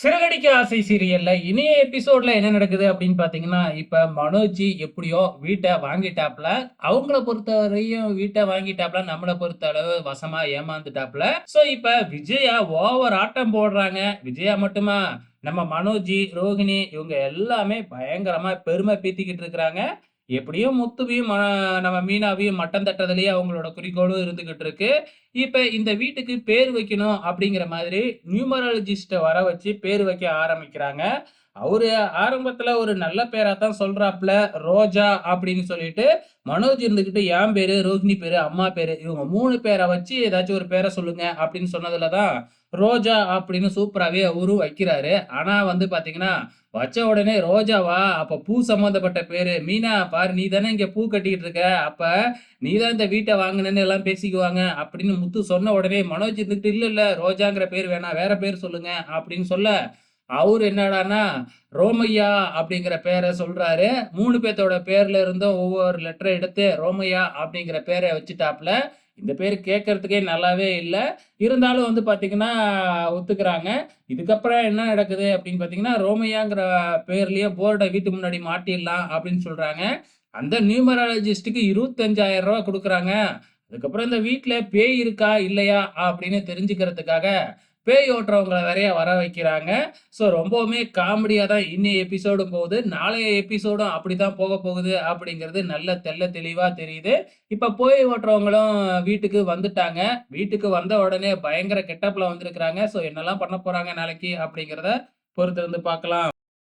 சிறகடிக்க ஆசை சீரியல்ல இனிய எபிசோட்ல என்ன நடக்குது அப்படின்னு பாத்தீங்கன்னா இப்ப மனோஜி எப்படியோ வீட்டை வாங்கிட்டாப்ல அவங்கள பொறுத்தவரையும் வீட்டை வாங்கிட்டாப்ல நம்மளை பொறுத்த அளவு வசமா ஏமாந்துட்டாப்ல சோ இப்ப விஜயா ஓவர் ஆட்டம் போடுறாங்க. விஜயா மட்டுமா? நம்ம மனோஜி ரோஹிணி இவங்க எல்லாமே பயங்கரமா பெருமை பீத்திக்கிட்டு இருக்கிறாங்க. எப்படியும் முத்துவையும் ம- நம்ம மீனாவையும் மட்டம் தட்டுறதுலயே அவங்களோட குறிக்கோளும் இருந்துகிட்டு இருக்கு. இப்ப இந்த வீட்டுக்கு பேர் வைக்கணும் அப்படிங்கிற மாதிரி நியூமராலஜிஸ்ட்டை வர வச்சு பேர் வைக்க ஆரம்பிக்கிறாங்க. அவரு ஆரம்பத்துல ஒரு நல்ல பேரா தான் சொல்றாப்ல ரோஜா அப்படின்னு சொல்லிட்டு மனோஜ் இருந்துகிட்டு என் பேரு ரோஹிணி பேரு அம்மா பேரு இவங்க மூணு பேரை வச்சு ஏதாச்சும் ஒரு பேரை சொல்லுங்க அப்படின்னு சொன்னதுலதான் ரோஜா அப்படின்னு சூப்பராகவே அவரும் வைக்கிறாரு. ஆனால் வந்து பார்த்தீங்கன்னா வச்ச உடனே ரோஜாவா அப்போ பூ சம்மந்தப்பட்ட பேரு மீனா பாரு நீ தானே இங்கே பூ கட்டிக்கிட்டு இருக்க அப்போ நீ தான் இந்த வீட்டை வாங்கினேன்னு எல்லாம் பேசிக்குவாங்க அப்படின்னு முத்து சொன்ன உடனே மனோஜ் இருந்துக்கிட்டு இல்லை இல்லை ரோஜாங்கிற பேர் வேணாம் வேற பேர் சொல்லுங்க அப்படின்னு சொல்ல அவர் என்னடான்னா ரோமையா அப்படிங்கிற பேரை சொல்றாரு. மூணு பேர்த்தோட பேர்ல இருந்தும் ஒவ்வொரு லெட்டரை எடுத்து ரோமையா அப்படிங்கிற பேரை வச்சுட்டாப்ல இந்த பேர் கேட்கறதுக்கே நல்லாவே இல்லை. இருந்தாலும் வந்து பார்த்திங்கன்னா ஒத்துக்கிறாங்க. இதுக்கப்புறம் என்ன நடக்குது அப்படின்னு பார்த்தீங்கன்னா ரோமையாங்கிற பேர்லேயே போர்டை வீட்டு முன்னாடி மாட்டிடலாம் அப்படின்னு சொல்கிறாங்க அந்த நியூமராலஜிஸ்ட்டுக்கு இருபத்தஞ்சாயிரம் ரூபா கொடுக்குறாங்க. அதுக்கப்புறம் இந்த வீட்டில் பேய் இருக்கா இல்லையா அப்படின்னு தெரிஞ்சுக்கிறதுக்காக பேய் ஓட்டுறவங்களை வரைய வர வைக்கிறாங்க. ஸோ ரொம்பவுமே காமெடியாக தான் இன்னைய எபிசோடும் போகுது. நாளைய எபிசோடும் அப்படி தான் போக போகுது அப்படிங்கிறது நல்ல தெள்ள தெளிவாக தெரியுது. இப்போ போய் ஓட்டுறவங்களும் வீட்டுக்கு வந்துட்டாங்க. வீட்டுக்கு வந்த உடனே பயங்கர கெட்டப்பில் வந்திருக்கிறாங்க. ஸோ என்னெல்லாம் பண்ண போகிறாங்க நாளைக்கு அப்படிங்கிறத பொறுத்து வந்து பார்க்கலாம்.